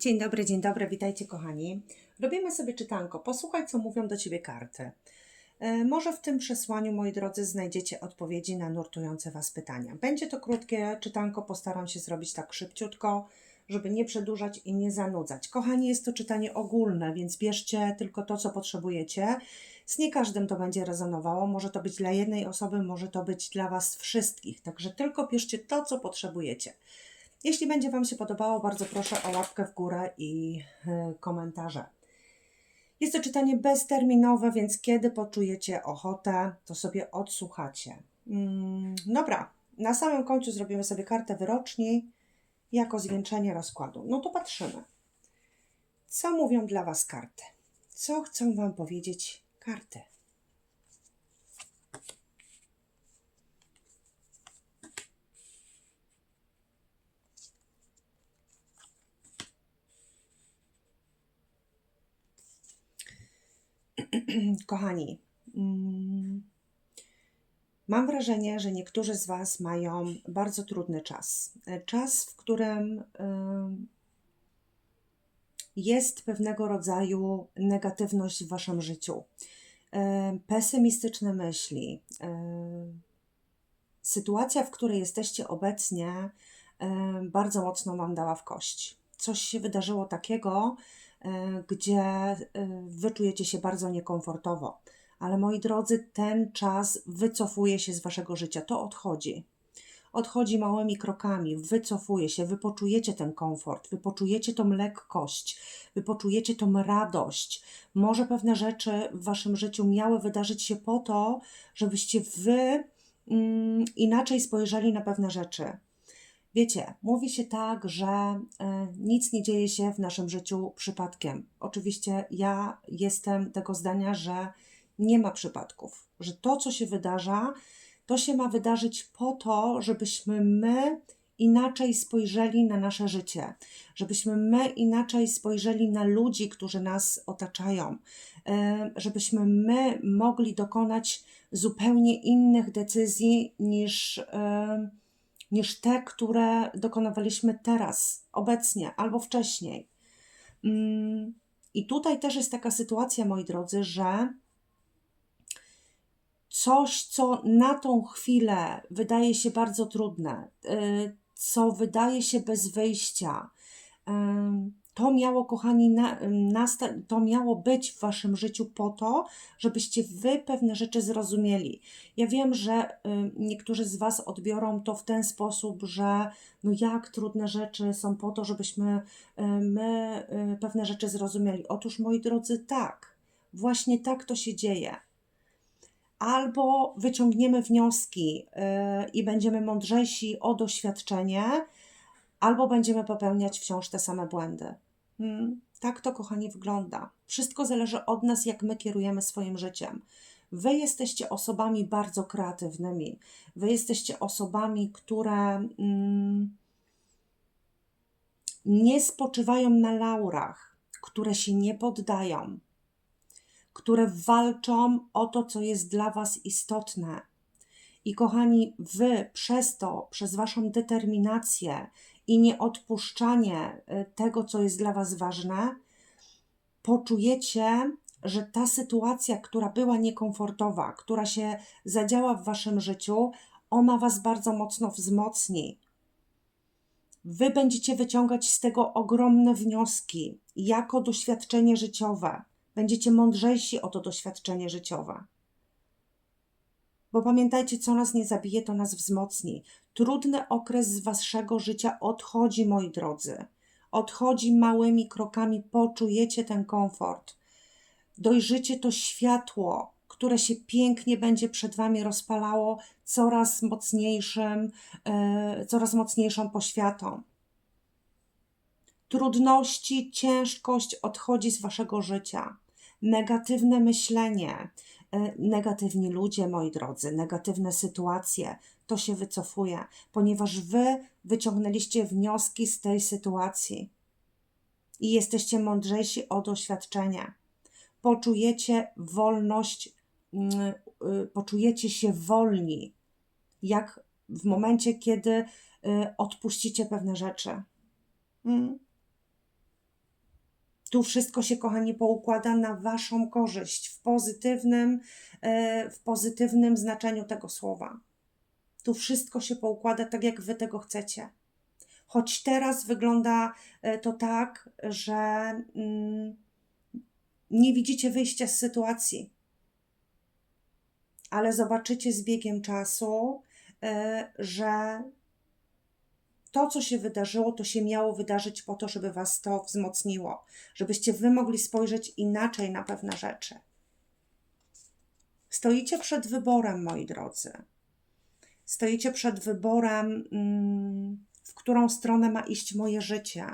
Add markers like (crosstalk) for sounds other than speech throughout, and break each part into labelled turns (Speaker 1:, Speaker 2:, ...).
Speaker 1: Dzień dobry, dzień dobry, witajcie kochani. Robimy sobie czytanko. Posłuchaj, co mówią do Ciebie karty. E, Może w tym przesłaniu, moi drodzy, znajdziecie odpowiedzi na nurtujące Was pytania. Będzie to krótkie czytanko, postaram się zrobić tak szybciutko, żeby nie przedłużać i nie zanudzać. Kochani, jest to czytanie ogólne, więc bierzcie tylko to, co potrzebujecie. Z nie każdym to będzie rezonowało. Może to być dla jednej osoby, może to być dla Was wszystkich. Także tylko bierzcie to, co potrzebujecie. Jeśli będzie Wam się podobało, bardzo proszę o łapkę w górę i y, komentarze. Jest to czytanie bezterminowe, więc kiedy poczujecie ochotę, to sobie odsłuchacie. Mm, dobra, na samym końcu zrobimy sobie kartę wyroczni jako zwieńczenie rozkładu. No to patrzymy. Co mówią dla Was karty? Co chcą Wam powiedzieć karty? (clears throat) Kochani, mm, mam wrażenie, że niektórzy z Was mają bardzo trudny czas. E, Czas, w którym ym, jest pewnego rodzaju negatywność w Waszym życiu, e, pesymistyczne myśli. e, Sytuacja, w której jesteście obecnie, bardzo mocno Wam dała w kość. Coś się wydarzyło takiego, gdzie e, wy czujecie się bardzo niekomfortowo. Ale moi drodzy, ten czas wycofuje się z waszego życia, to odchodzi. Odchodzi małymi krokami, wycofuje się, wy poczujecie ten komfort, wy poczujecie tą lekkość, wy poczujecie tą radość. Może pewne rzeczy w waszym życiu miały wydarzyć się po to, żebyście wy mm, inaczej spojrzeli na pewne rzeczy. Wiecie, mówi się tak, że e, nic nie dzieje się w naszym życiu przypadkiem. Oczywiście ja jestem tego zdania, że nie ma przypadków, że to, co się wydarza, to się ma wydarzyć po to, żebyśmy my inaczej spojrzeli na nasze życie, żebyśmy my inaczej spojrzeli na ludzi, którzy nas otaczają, e, żebyśmy my mogli dokonać zupełnie innych decyzji niż. Niż te, które dokonywaliśmy teraz, obecnie albo wcześniej. Mm, I tutaj też jest taka sytuacja, moi drodzy, że coś, co na tą chwilę wydaje się bardzo trudne, y, co wydaje się bez wyjścia, to miało, kochani, na, nasta- to miało być w waszym życiu po to, żebyście wy pewne rzeczy zrozumieli. Ja wiem, że y, niektórzy z was odbiorą to w ten sposób, że no jak trudne rzeczy są po to, żebyśmy y, my y, pewne rzeczy zrozumieli. Otóż, moi drodzy, tak, właśnie tak to się dzieje. Albo wyciągniemy wnioski y, i będziemy mądrzejsi o doświadczenie, albo będziemy popełniać wciąż te same błędy. Hmm, tak to, kochani, wygląda. Wszystko zależy od nas, jak my kierujemy swoim życiem. Wy jesteście osobami bardzo kreatywnymi. Wy jesteście osobami, które mm, nie spoczywają na laurach, które się nie poddają, które walczą o to, co jest dla Was istotne. I kochani, wy przez to, przez waszą determinację i nieodpuszczanie y, tego, co jest dla was ważne, poczujecie, że ta sytuacja, która była niekomfortowa, która się zadziała w waszym życiu, ona was bardzo mocno wzmocni. Wy będziecie wyciągać z tego ogromne wnioski jako doświadczenie życiowe. Będziecie mądrzejsi o to doświadczenie życiowe. Bo pamiętajcie, co nas nie zabije, to nas wzmocni. Trudny okres z waszego życia odchodzi, moi drodzy. Odchodzi małymi krokami, poczujecie ten komfort. Dojrzycie to światło, które się pięknie będzie przed wami rozpalało coraz mocniejszym, e, coraz mocniejszą poświatą. Trudności, ciężkość odchodzi z waszego życia. Negatywne myślenie, negatywni ludzie, moi drodzy, negatywne sytuacje, to się wycofuje, ponieważ wy wyciągnęliście wnioski z tej sytuacji i jesteście mądrzejsi o doświadczenie. Poczujecie wolność, mm, y, poczujecie się wolni, jak w momencie, kiedy y, odpuścicie pewne rzeczy. Mm. Tu wszystko się, kochani, poukłada na Waszą korzyść, w pozytywnym, e, w pozytywnym znaczeniu tego słowa. Tu wszystko się poukłada tak, jak Wy tego chcecie. Choć teraz wygląda e, to tak, że mm, nie widzicie wyjścia z sytuacji, ale zobaczycie z biegiem czasu, e, że to, co się wydarzyło, to się miało wydarzyć po to, żeby Was to wzmocniło, żebyście Wy mogli spojrzeć inaczej na pewne rzeczy. Stoicie przed wyborem, moi drodzy. Stoicie przed wyborem, mm, w którą stronę ma iść moje życie.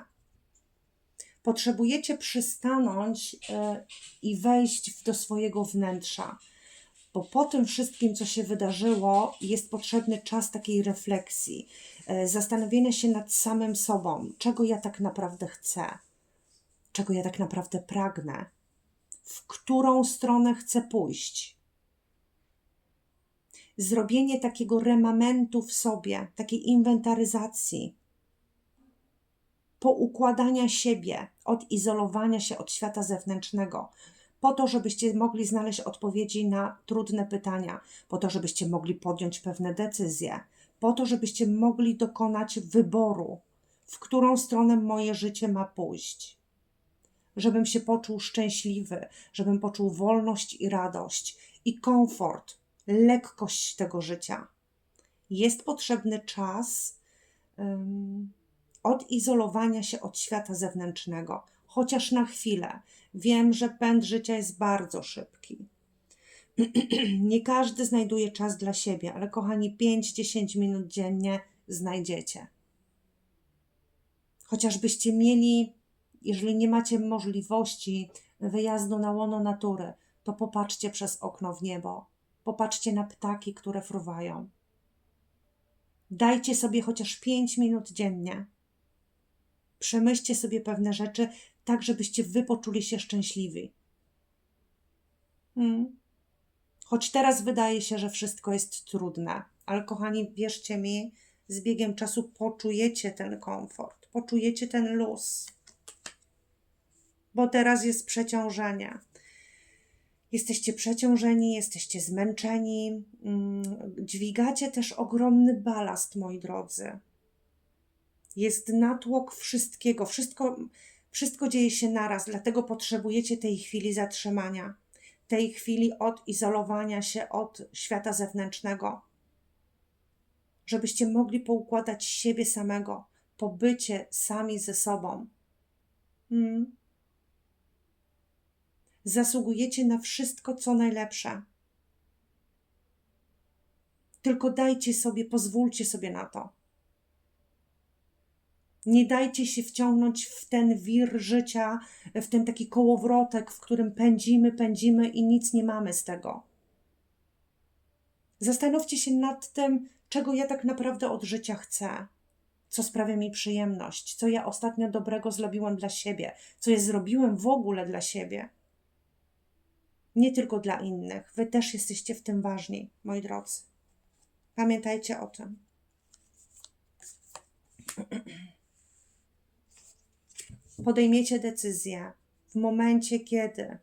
Speaker 1: Potrzebujecie przystanąć e, i wejść do swojego wnętrza, bo po tym wszystkim, co się wydarzyło, jest potrzebny czas takiej refleksji, e, zastanowienia się nad samym sobą, czego ja tak naprawdę chcę, czego ja tak naprawdę pragnę, w którą stronę chcę pójść? Zrobienie takiego remamentu w sobie, takiej inwentaryzacji, poukładania siebie, odizolowania się od świata zewnętrznego, po to, żebyście mogli znaleźć odpowiedzi na trudne pytania, po to, żebyście mogli podjąć pewne decyzje, po to, żebyście mogli dokonać wyboru, w którą stronę moje życie ma pójść. Żebym się poczuł szczęśliwy, żebym poczuł wolność i radość i komfort, lekkość tego życia. Jest potrzebny czas um, odizolowania się od świata zewnętrznego, chociaż na chwilę. Wiem, że pęd życia jest bardzo szybki. (clears throat) Nie każdy znajduje czas dla siebie, ale kochani, 5-10 minut dziennie znajdziecie. Chociażbyście mieli, jeżeli nie macie możliwości wyjazdu na łono natury, to popatrzcie przez okno w niebo Popatrzcie na ptaki, które fruwają. Dajcie sobie chociaż 5 minut dziennie. Przemyślcie sobie pewne rzeczy, tak żebyście wy poczuli się szczęśliwi. Hmm. Choć teraz wydaje się, że wszystko jest trudne, ale kochani, wierzcie mi, z biegiem czasu poczujecie ten komfort, poczujecie ten luz. Bo teraz jest przeciążenie. Jesteście przeciążeni, jesteście zmęczeni, mm, dźwigacie też ogromny balast, moi drodzy. Jest natłok wszystkiego, wszystko, wszystko dzieje się naraz, dlatego potrzebujecie tej chwili zatrzymania, tej chwili odizolowania się od świata zewnętrznego, żebyście mogli poukładać siebie samego, pobycie sami ze sobą. Hmm zasługujecie na wszystko, co najlepsze. Tylko dajcie sobie, pozwólcie sobie na to. Nie dajcie się wciągnąć w ten wir życia, w ten taki kołowrotek, w którym pędzimy, pędzimy i nic nie mamy z tego. Zastanówcie się nad tym, czego ja tak naprawdę od życia chcę, co sprawia mi przyjemność, co ja ostatnio dobrego zrobiłam dla siebie, co ja zrobiłem w ogóle dla siebie nie tylko dla innych. Wy też jesteście w tym ważni, moi drodzy. Pamiętajcie o tym. (clears throat) Podejmiecie decyzję w momencie, kiedy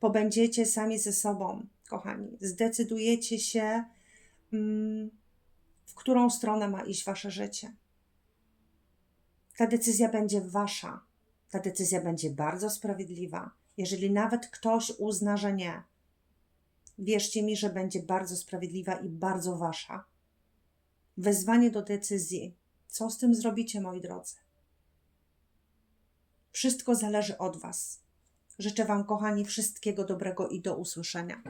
Speaker 1: pobędziecie sami ze sobą, kochani. Zdecydujecie się, mm, w którą stronę ma iść wasze życie. Ta decyzja będzie wasza. Ta decyzja będzie bardzo sprawiedliwa jeżeli nawet ktoś uzna, że nie, wierzcie mi, że będzie bardzo sprawiedliwa i bardzo wasza. Wezwanie do decyzji. Co z tym zrobicie, moi drodzy? Wszystko zależy od Was. Życzę Wam, kochani, wszystkiego dobrego i do usłyszenia.